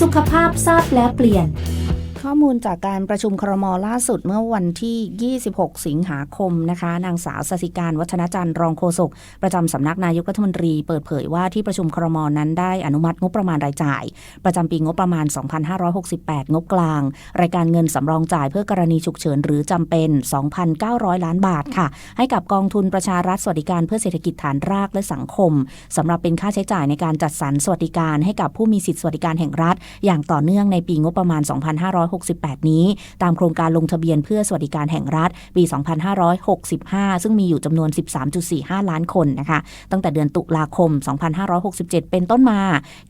สุขภาพทราบแล้วเปลี่ยน ข้อมูลจากการประชุมครมล่าสุดเมื่อวันที่ 26 สิงหาคมนะคะ นางสาวสสิการวัฒนจันทร์รองโฆษกประจำสำนักนายกรัฐมนตรีเปิดเผยว่าที่ประชุมครมนั้นได้อนุมัติงบประมาณรายจ่าย ประจำปีงบประมาณ 2568 งบกลาง รายการเงินสำรองจ่ายเพื่อกรณีฉุกเฉินหรือจำเป็น 2,900 ล้านบาทค่ะ ให้กับกองทุนประชารัฐสวัสดิการเพื่อเศรษฐกิจฐานรากและสังคมสำหรับเป็นค่าใช้จ่ายในการจัดสรรสวัสดิการ ให้กับผู้มีสิทธิสวัสดิการแห่งรัฐ อย่างต่อเนื่องในปีงบประมาณ2568 นี้ ตามโครงการลงทะเบียนเพื่อสวัสดิการแห่งรัฐปี 2565 ซึ่งมีอยู่จำนวน 13.45 ล้านคนนะคะ ตั้งแต่เดือนตุลาคม 2567 เป็นต้นมา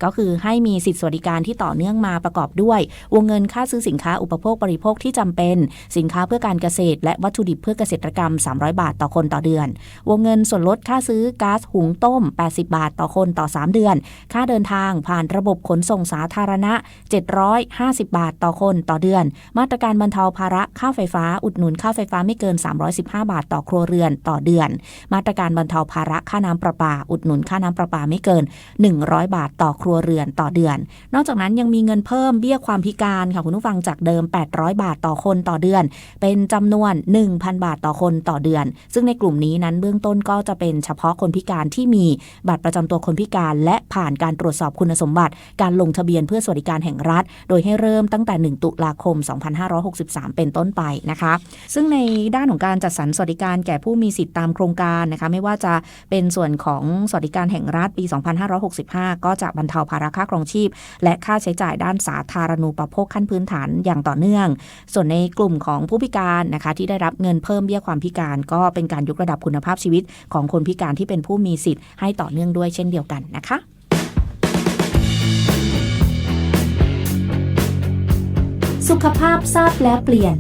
ก็คือให้มีสิทธิสวัสดิการที่ต่อเนื่องมาประกอบด้วย วงเงินค่าซื้อสินค้าอุปโภคบริโภคที่จำเป็น สินค้าเพื่อการเกษตร และวัตถุดิบเพื่อเกษตรกรรม 300 บาทต่อคนต่อเดือน วงเงินส่วนลดค่าซื้อก๊าซหุงต้ม 80 บาทต่อคนต่อ 3 เดือน ค่าเดินทางผ่านระบบขนส่งสาธารณะ 750 บาทต่อคนต่อเดือน มาตรการบรรเทาภาระค่าไฟฟ้า อุดหนุนค่าไฟฟ้าไม่เกิน 315 บาทต่อครัวเรือนต่อเดือน มาตรการบรรเทาภาระค่าน้ำประปา อุดหนุนค่าน้ำประปาไม่เกิน 100 บาทต่อครัวเรือนต่อเดือน นอกจากนั้นยังมีเงินเพิ่มเบี้ยความพิการค่ะคุณผู้ฟังจากเดิม 800 บาทต่อคนต่อเดือน เป็นจำนวน 1,000 บาทต่อคนต่อเดือน ซึ่งในกลุ่มนี้นั้นเบื้องต้นก็จะเป็นเฉพาะคนพิการที่มีบัตรประจำตัวคนพิการ และผ่านการตรวจสอบคุณสมบัติ การลงทะเบียนเพื่อสวัสดิการแห่งรัฐ โดยให้เริ่มตั้งแต่ 1 ตุลาคม 2563 เป็นต้นไปนะคะ ซึ่งในด้านของการจัดสรรสวัสดิการแก่ผู้มีสิทธิ์ตามโครงการนะคะ ไม่ว่าจะเป็นส่วนของสวัสดิการแห่งรัฐปี 2565 ก็จะบรรเทาภาระค่าครองชีพ และค่าใช้จ่ายด้านสาธารณูปโภคขั้นพื้นฐานอย่างต่อเนื่อง ส่วนในกลุ่มของผู้พิการนะคะที่ได้รับเงินเพิ่มเบี้ยความพิการ ก็เป็นการยกระดับคุณภาพชีวิตของคนพิการที่เป็นผู้มีสิทธิ์ให้ต่อเนื่องด้วยเช่นเดียวกันนะคะ สุขภาพทราบแล้วเปลี่ยน